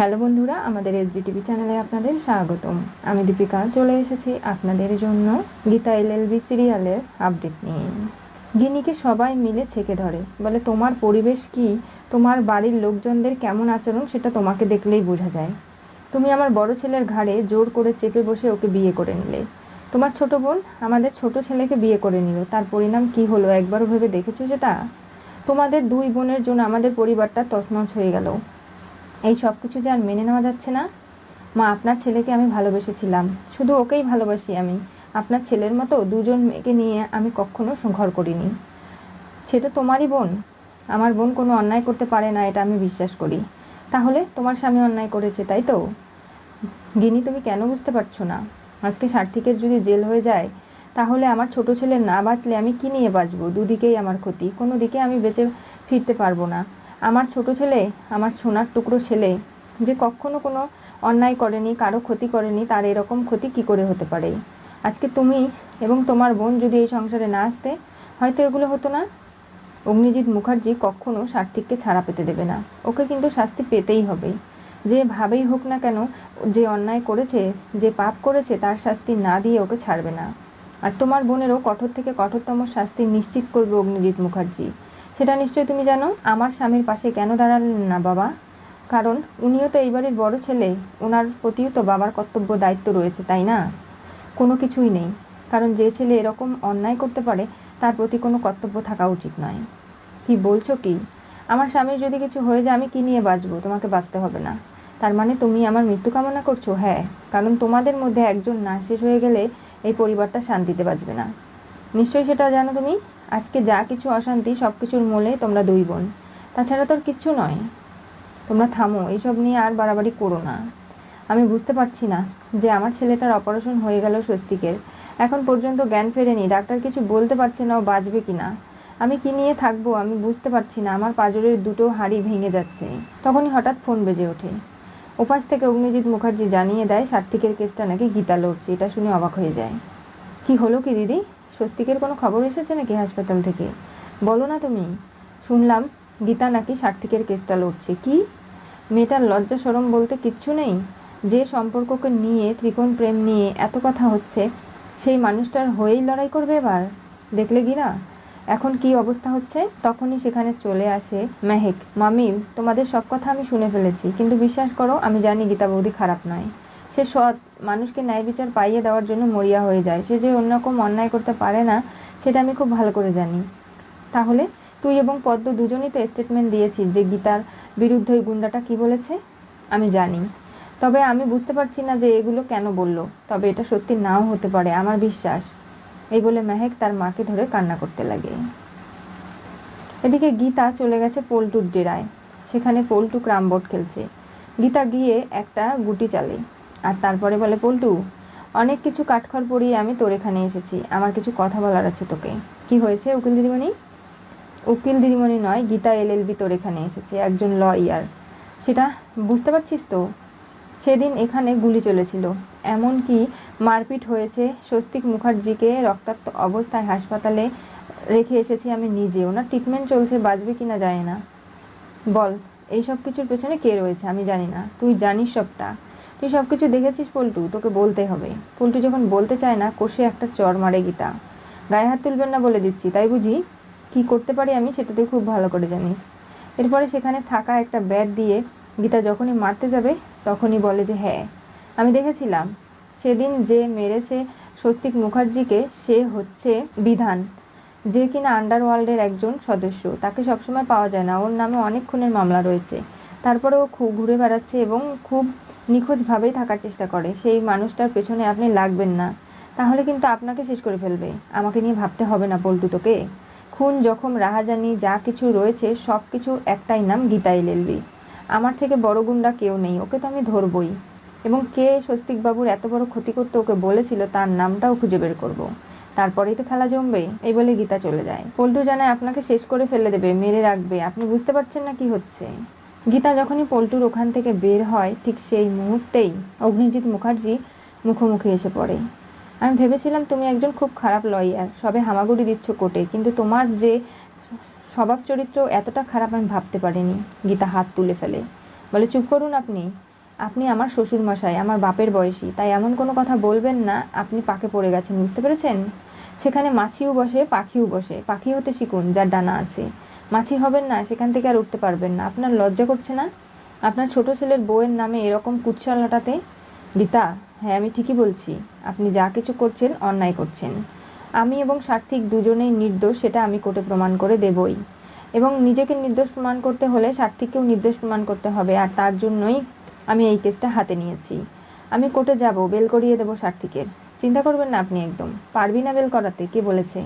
Hello বন্ধুরা, আমাদের SD TV চ্যানেলে আপনাদের স্বাগতম। আমি দীপিকা, চলে এসেছি আপনাদের জন্য গীতা এলএলবি সিরিয়ালের আপডেট নিয়ে। গিনিকে সবাই মিলে ছেকে ধরে। বলে, তোমার পরিবেশ কি? তোমার বাড়ির লোকজনদের কেমন আচরণ সেটা তোমাকে দেখলেই বোঝা যায়। তুমি আমার বড় ছেলের ঘাড়ে জোর করে চেপে বসে ওকে বিয়ে করে নিলে। তোমার ছোট বোন আমাদের ছোট ছেলেকে বিয়ে করে নিল। তার পরিণাম কি হলো একবারও ভেবে দেখেছ সেটা? তোমাদের দুই বোনের জন্য আমাদের পরিবারটা তছনছ হয়ে গেল। এই সব কিছু যে আর মেনে নেওয়া যাচ্ছে না? মা, আপনার ছেলেকে আমি ভালোবেসেছিলাম। শুধু ওকেই ভালোবাসি আমি। আপনার ছেলের মতো দুজন মেয়েকে নিয়ে আমি কখনো ঘর করিনি। সেটা তোমারই বোন। আমার বোন কোনো অন্যায় করতে পারে না, এটা আমি বিশ্বাস করি। তাহলে তোমার স্বামী অন্যায় করেছে, তাই তো? গিনি তুমি কেন বুঝতে পারছ না? আজকে সার্থিকের যদি জেল হয়ে যায়, তাহলে আমার ছোট ছেলে না বাঁচলে আমি কি নিয়ে বাঁচবো? দুদিকেই আমার ক্ষতি। কোনো দিকে আমি বেঁচে ফিরতে পারব না। আমার ছোট ছেলে, আমার সোনার টুকরো ছেলে, যে কখনো কোনো অন্যায় করেনি, কারও ক্ষতি করেনি, তার এরকম ক্ষতি কি করে হতে পারে? আজকে তুমি এবং তোমার বোন যদি এই সংসারে না আসতে, হয়তো এগুলো হতো না? অগ্নিজিৎ মুখার্জি কখনো সার্থিককে ছাড়া পেতে দেবে না। ওকে কিন্তু শাস্তি পেতেই হবে। যেভাবেই হোক না কেন, যে অন্যায় করেছে, যে পাপ করেছে, তার শাস্তি না দিয়ে ওকে ছাড়বে না। আর তোমার বোনেরও কঠোর থেকে কঠোরতম শাস্তি নিশ্চিত করবে অগ্নিজিৎ মুখার্জি। সেটা নিশ্চয়ই তুমি জানো, আমার স্বামীর পাশে কেন দাঁড়ালেন না বাবা? কারণ উনিও তো এই বাড়ির বড় ছেলে ওনার প্রতিও তো বাবার কর্তব্য দায়িত্ব রয়েছে, তাই না? কোনো কিছুই নেই, কারণ যে ছেলে এরকম অন্যায় করতে পারে, তার প্রতি কোনো কর্তব্য থাকা উচিত নয়। কি বলছো কি? আমার স্বামীর যদি কিছু হয়ে যায়, আমি কি নিয়ে বাঁচবো? তোমাকে বাঁচতে হবে না। তার মানে তুমি আমার মৃত্যু কামনা করছ? হ্যাঁ কারণ তোমাদের মধ্যে একজন না হয়ে গেলে এই পরিবারটা শান্তিতে বাঁচবে না। নিশ্চয়ই সেটা জানো তুমি? আজকে যা কিছু অশান্তি সব কিছুর মূলে তোমরা দুই বোন। তাছাড়া তোর কিচ্ছু নয়। তোমরা থামো, এইসব নিয়ে আর বাড়াবাড়ি করো না। আমি বুঝতে পারছি না যে আমার ছেলেটার অপারেশন হয়ে গেল স্বস্তিকের। এখন পর্যন্ত জ্ঞান ফেরেনি, ডাক্তার কিছু বলতে পারছে না ও বাঁচবে কি না আমি কি নিয়ে থাকব আমি বুঝতে পারছি না, আমার পাজরের দুটো হাড়ি ভেঙে যাচ্ছে। তখনই হঠাৎ ফোন বেজে ওঠে। ওপাশ থেকে অগ্নিজিৎ মুখার্জি জানিয়ে দেয় সার্থিকের কেসটা নাকি গীতা লড়ছে, এটা শুনে অবাক হয়ে যায়। কি হলো কি দিদি? স্বস্তিকের কোনো খবর এসেছে নাকি হাসপাতাল থেকে? বলো না তুমি। শুনলাম গীতা নাকি সার্থিকের কেসটা লড়ছে। কি? মেয়েটার লজ্জা সরম বলতে কিচ্ছু নেই? যে সম্পর্ককে নিয়ে ত্রিকোণ প্রেম নিয়ে এত কথা হচ্ছে, সেই মানুষটার হয়েই লড়াই করবে এবার? দেখলে গিরা? এখন কি অবস্থা হচ্ছে? তখনই সেখানে চলে আসে মেহেক। মামি তোমাদের সব কথা আমি শুনে ফেলেছি, কিন্তু বিশ্বাস করো, আমি জানি গীতা বৌদি খারাপ নয়। সে সৎ মানুষকে ন্যায় বিচার পাইয়ে দেওয়ার জন্য মরিয়া হয়ে যায়। সে যে অন্যরকম অন্যায় করতে পারে না, সেটা আমি খুব ভালো করে জানি। তাহলে তুই এবং পদ্ম দুজনেই তো স্টেটমেন্ট দিয়েছিস যে গীতার বিরুদ্ধে ওই গুন্ডাটা কী বলেছে? আমি জানি। তবে আমি বুঝতে পারছি না যে এগুলো কেন বলল। তবে এটা সত্যি নাও হতে পারে, আমার বিশ্বাস। এই বলে মেহেক তার মাকে ধরে কান্না করতে লাগে। এদিকে গীতা চলে গেছে পল্টুর ডেরায়। সেখানে পল্টু ক্রামবোর্ড খেলছে। গীতা গিয়ে একটা গুটি চালে। আর তারপরে বলে, পল্টু, অনেক কিছু কাঠখড় পরিয়ে আমি তোর এখানে এসেছি। আমার কিছু কথা বলার আছে তোকে। কি হয়েছে, উকিল দিদিমণি? উকিল দিদিমণি নয়, গীতা এল এলএলবি তোর এখানে এসেছে, একজন লয়ার। সেটা বুঝতে পারছিস তো? সেদিন এখানে গুলি চলেছিল। এমনকি মারপিট হয়েছে স্বস্তিক মুখার্জিকে রক্তাক্ত অবস্থায় হাসপাতালে রেখে এসেছি আমি নিজে। ওনার ট্রিটমেন্ট চলছে, বাঁচবে কি না জানি না। বল, এইসব কিছুর পেছনে কে রয়েছে আমি জানি না। তুই জানিস সবটা। তুই সব কিছু দেখেছিস পল্টু? তোকে বলতে হবে। পল্টু যখন বলতে চায় না, কষে একটা চর মারে গীতা। গায়ে হাত তুলবেন না বলে দিচ্ছি, তাই বুঝি? কি করতে পারি আমি সেটা তুই খুব ভালো করে জানিস। এরপরে সেখানে থাকা একটা ব্যাট দিয়ে গীতা যখনই মারতে যাবে, তখনই বলে যে হ্যাঁ আমি দেখেছিলাম। সেদিন যে মেরেছে স্বস্তিক মুখার্জিকে, সে হচ্ছে বিধান। যে কিনা আন্ডারওয়ার্ল্ডের একজন সদস্য, তাকে সবসময় পাওয়া যায় না। ওর নামে অনেক খুনের মামলা রয়েছে। তারপরে ও খুব ঘুরে বেড়াচ্ছে এবং খুব নিখোঁজভাবেই থাকার চেষ্টা করে। সেই মানুষটার পেছনে আপনি লাগবেন না। তাহলে কিন্তু আপনাকে শেষ করে ফেলবে। আমাকে নিয়ে ভাবতে হবে না পল্টু তোকে। খুন, জখম, রাহাজানি, যা কিছু রয়েছে সব কিছু একটাই নাম গীতাই লেলবি। আমার থেকে বড় গুন্ডা কেউ নেই, ওকে তো আমি ধরবই। এবং কে স্বস্তিকবাবুর এত বড় ক্ষতি করতে ওকে বলেছিল, তার নামটাও খুঁজে বের করব। তারপরেই তো খেলা জমবে, এই বলে গীতা চলে যায়। পল্টু জানায়, আপনাকে শেষ করে ফেলে দেবে, মেরে রাখবে। আপনি বুঝতে পারছেন না কি হচ্ছে। গীতা যখনই পল্টুর ওখান থেকে বের হয়, ঠিক সেই মুহূর্তেই অগ্নিজিৎ মুখার্জি মুখোমুখি এসে পড়ে। আমি ভেবেছিলাম, তুমি একজন খুব খারাপ লয়ার সবে হামাগুড়ি দিচ্ছ কোর্টে, কিন্তু তোমার যে স্বভাব চরিত্র এতটা খারাপ আমি ভাবতে পারিনি। গীতা হাত তুলে ফেলে। বলে, চুপ করুন আপনি। আপনি আমার শ্বশুর মশাই আমার বাপের বয়সী, তাই এমন কোনো কথা বলবেন না, আপনি পাকে পড়ে গেছেন, বুঝতে পেরেছেন? সেখানে মাছিও বসে, পাখিও বসে, পাখি হতে শিখুন, যার ডানা আছে। মাছি হবেন না, সেখান থেকে আর উঠতে পারবেন না। আপনার লজ্জা করছে না? আপনার ছোট ছেলের বউয়ের নামে এরকম কুৎসা লাটাতে? রীতা হ্যাঁ আমি ঠিকই বলছি। আপনি যা কিছু করছেন, অন্যায় করছেন। আমি এবং সার্থিক দুজনেই নির্দোষ, সেটা আমি কোর্টে প্রমাণ করে দেবই। এবং নিজেকে নির্দোষ প্রমাণ করতে হলে সার্থিককেও নির্দোষ প্রমাণ করতে হবে, আর তার জন্যই আমি এই কেসটা হাতে নিয়েছি। আমি কোর্টে যাব, বেল করিয়ে দেবো সার্থিকের। চিন্তা করবেন না আপনি একদম। পারবি না বেল করাতে, কে বলেছে?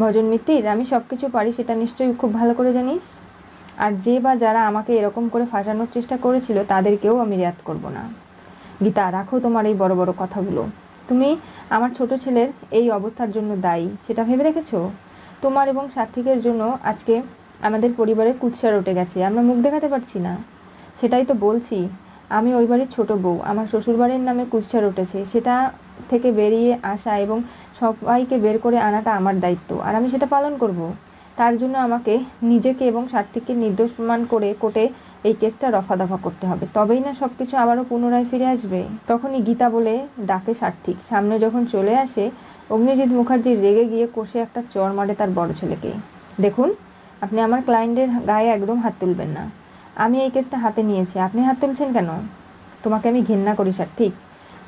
ভজন মিত্তির, আমি সব কিছু পারি, সেটা নিশ্চয়ই খুব ভালো করে জানিস। আর যে বা যারা আমাকে এরকম করে ফাঁসানোর চেষ্টা করেছিল, তাদেরকেও আমি রেয়াত করব না। গীতা, রাখো তোমার এই বড় বড় কথাগুলো। তুমি আমার ছোট ছেলের এই অবস্থার জন্য দায়ী, সেটা ভেবে রেখেছো? তোমার এবং সার্থিকের জন্য আজকে আমাদের পরিবারে কুৎসার উঠে গেছে, আমরা মুখ দেখাতে পারছি না। সেটাই তো বলছি, আমি ওই বাড়ির ছোট বউ, আমার শ্বশুরবাড়ির নামে কুৎসার উঠেছে, সেটা থেকে বেরিয়ে আসা এবং সবাইকে বের করে আনাটা আমার দায়িত্ব, আর আমি সেটা পালন করব। তার জন্য আমাকে নিজেকে এবং সার্থিককে নির্দোষ প্রমাণ করে কোর্টে এই কেসটা রফা দফা করতে হবে। তবেই না সব কিছু আবারও পুনরায় ফিরে আসবে। তখনই গীতা বলে ডাকে সার্থিক, সামনে যখন চলে আসে, অগ্নিজিৎ মুখার্জি রেগে গিয়ে কষে একটা চর মারে তার বড় ছেলেকে। দেখুন, আপনি আমার ক্লায়েন্টের গায়ে একদম হাত তুলবেন না। আমি এই কেসটা হাতে নিয়েছি। আপনি হাত তুলছেন কেন? তোমাকে আমি ঘেন্না করি সার্থিক।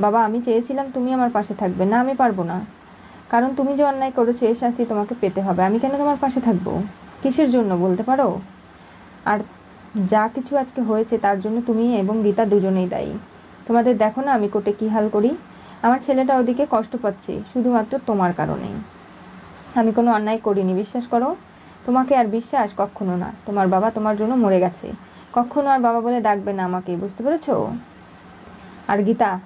বাবা, আমি চেয়েছিলাম তুমি আমার পাশে থাকবে। না, আমি পারব না। কারণ তুমি যে অন্যায় করেছ এর শাস্তি তোমাকে পেতে হবে। আমি কেন তোমার পাশে থাকব? কিসের জন্য বলতে পারো? আর যা কিছু আজকে হয়েছে, তার জন্য তুমি এবং গীতা দুজনেই দায়ী। তোমাদের দেখো না আমি কোর্টে কী হাল করি? আমার ছেলেটা ওদিকে কষ্ট পাচ্ছে, শুধুমাত্র তোমার কারণেই। আমি কোনো অন্যায় করিনি, বিশ্বাস করো? তোমাকে আর বিশ্বাস কখনো না। তোমার বাবা তোমার জন্য মরে গেছে। কখনো আর বাবা বলে ডাকবে না আমাকে, বুঝতে পেরেছ? আর গীতা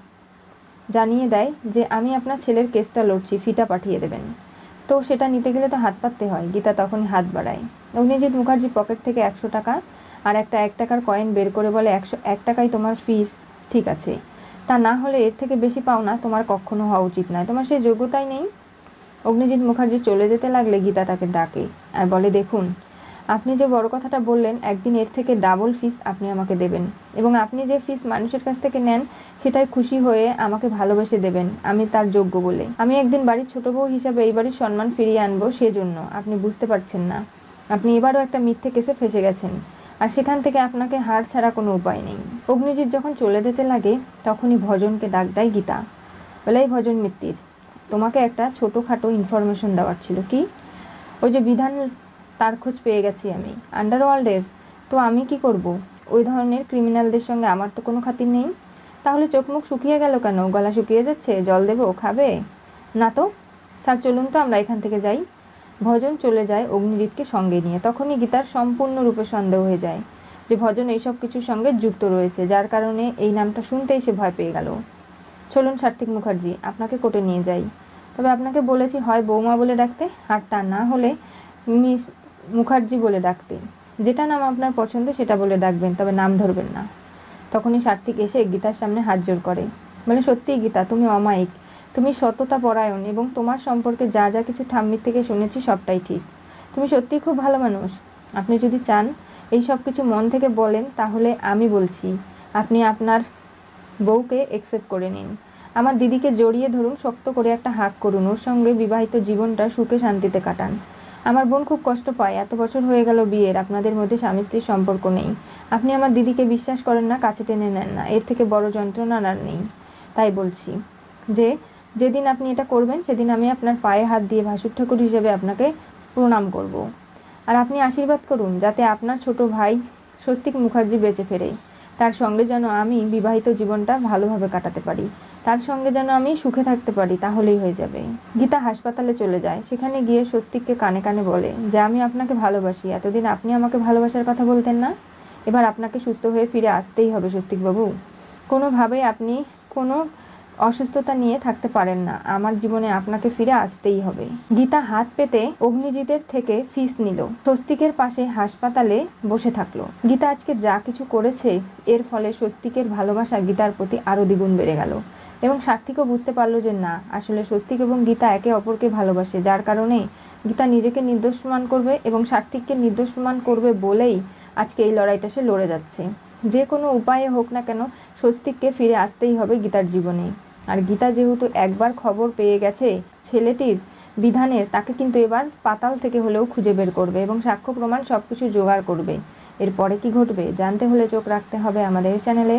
জানিয়ে দেয় যে আমি আপনার ছেলের কেসটা লড়ছি, ফিটা পাঠিয়ে দেবেন। তো সেটা নিতে গেলে তো হাত পাততে হয়, গীতা তখনই হাত বাড়ায়। অগ্নিজিৎ মুখার্জি পকেট থেকে একশো টাকা আর একটা এক টাকার কয়েন বের করে বলে, একশো, এক টাকাই তোমার ফিস, ঠিক আছে। তা না হলে এর থেকে বেশি পাও না, তোমার কখনো হওয়া উচিত নয়। তোমার সেই যোগ্যতাই নেই। অগ্নিজিৎ মুখার্জি চলে যেতে লাগলে গীতা তাকে ডাকে আর বলে, দেখুন আপনি যে বড় কথাটা বললেন, একদিন এর থেকে ডাবল ফিস আপনি আমাকে দেবেন। এবং আপনি যে ফিস মানুষের কাছ থেকে নেন, সেটাই খুশি হয়ে আমাকে ভালোবেসে দেবেন, আমি তার যোগ্য বলে। আমি একদিন বাড়ির ছোট বউ হিসাবে এই বাড়ির সম্মান ফিরিয়ে আনব সেজন্য, আপনি বুঝতে পারছেন না। আপনি এবারও একটা মিথ্যে কেসে ফেসে গেছেন, আর সেখান থেকে আপনাকে হার ছাড়া কোনো উপায় নেই। অগ্নিজিৎ যখন চলে যেতে লাগে, তখনই ভজনকে ডাক দেয় গীতা। বলে এই ভজন মিত্তির, তোমাকে একটা ছোটোখাটো ইনফরমেশন দেওয়ার ছিল, কি? ওই যে বিধান তার খোঁজ পেয়ে গেছি আমি। আন্ডারওয়ার্ল্ডের তো আমি কি করব? ওই ধরনের ক্রিমিনালদের সঙ্গে আমার তো কোনো খাতির নেই। তাহলে চোখ মুখ শুকিয়ে গেল কেন? গলা শুকিয়ে যাচ্ছে? জল দেবো? খাবে? না তো। স্যার, চলুন তো, আমরা এখান থেকে যাই। ভজন চলে যায় অগ্নিজিৎকে সঙ্গে নিয়ে। তখনই গীতার সম্পূর্ণরূপে সন্দেহ হয়ে যায় যে ভজন এইসব কিছুর সঙ্গে যুক্ত রয়েছে, যার কারণে এই নামটা শুনতেই সে ভয় পেয়ে গেল। চলুন, সার্থিক মুখার্জি, আপনাকে কোর্টে নিয়ে যাই। তবে আপনাকে বলেছি, হয় বৌমা বলে ডাকতে, আর তা না হলে মিস মুখার্জি বলে ডাকতে যেটা নাম আপনার পছন্দ সেটা বলে ডাকবেন, তবে নাম ধরবেন না। তখনই সার্থিক এসে গীতার সামনে হাত জোর করে। বলে, সত্যিই গীতা, তুমি অমায়িক। তুমি সততা পরায়ণ এবং তোমার সম্পর্কে যা যা কিছু ঠাম্মির থেকে শুনেছি সবটাই ঠিক। তুমি সত্যিই খুব ভালো মানুষ। আপনি যদি চান এই সব কিছু মন থেকে বলেন, তাহলে আমি বলছি, আপনি আপনার বউকে একসেপ্ট করে নিন। আমার দিদিকে জড়িয়ে ধরুন, শক্ত করে একটা হাক করুন। ওর সঙ্গে বিবাহিত জীবনটা সুখে শান্তিতে কাটান। আমার বোন খুব কষ্ট পায়। এত বছর হয়ে গেল বিয়ের। আপনাদের মধ্যে স্বামী স্ত্রীর সম্পর্ক নেই। আপনি আমার দিদিকে বিশ্বাস করেন না, কাছে টেনে নেন না। এর থেকে বড় যন্ত্রণা আর নেই। তাই বলছি যে, যেদিন আপনি এটা করবেন, সেদিন আমি আপনার পায়ে হাত দিয়ে ভাসুর ঠাকুর হিসেবে আপনাকে প্রণাম করব। আর আপনি আশীর্বাদ করুন, যাতে আপনার ছোট ভাই স্বস্তিক মুখার্জি বেঁচে ফেরে। তার সঙ্গে যেন আমি বিবাহিত জীবনটা ভালোভাবে কাটাতে পারি। তার সঙ্গে যেন আমি সুখে থাকতে পারি, তাহলেই হয়ে যাবে। গীতা হাসপাতালে চলে যায়। সেখানে গিয়ে স্বস্তিককে কানে কানে বলে যে, আমি আপনাকে ভালোবাসি। এতদিন আপনি আমাকে ভালোবাসার কথা বলতেন না। এবার আপনাকে সুস্থ হয়ে ফিরে আসতেই হবে স্বস্তিকবাবু। কোনোভাবেই আপনি কোনো অসুস্থতা নিয়ে থাকতে পারেন না। আমার জীবনে আপনাকে ফিরে আসতেই হবে। গীতা হাত পেতে অগ্নিজিতের থেকে ফিস নিল। স্বস্তিকের পাশে হাসপাতালে বসে থাকল। গীতা আজকে যা কিছু করেছে, এর ফলে স্বস্তিকের ভালোবাসা গীতার প্রতি আরও দ্বিগুণ বেড়ে গেল। এবং সার্থিকও বুঝতে পারল যে না, আসলে স্বস্তিক এবং গীতা একে অপরকে ভালোবাসে, যার কারণে গীতা নিজেকে নির্দোষ প্রমাণ করবে এবং সার্থিককে নির্দোষ প্রমাণ করবে বলেই আজকে এই লড়াইটা সে লড়ে যাচ্ছে। যে কোনো উপায়ে হোক না কেন, স্বস্তিককে ফিরে আসতেই হবে গীতার জীবনে। আর গীতা যেহেতু একবার খবর পেয়ে গেছে ছেলেটির বিধানের, তাকে কিন্তু এবার পাতাল থেকে হলেও খুঁজে বের করবে এবং সাক্ষ্য প্রমাণ সব কিছু জোগাড় করবে। এরপরে কি ঘটবে, জানতে হলে চোখ রাখতে হবে আমাদের চ্যানেলে।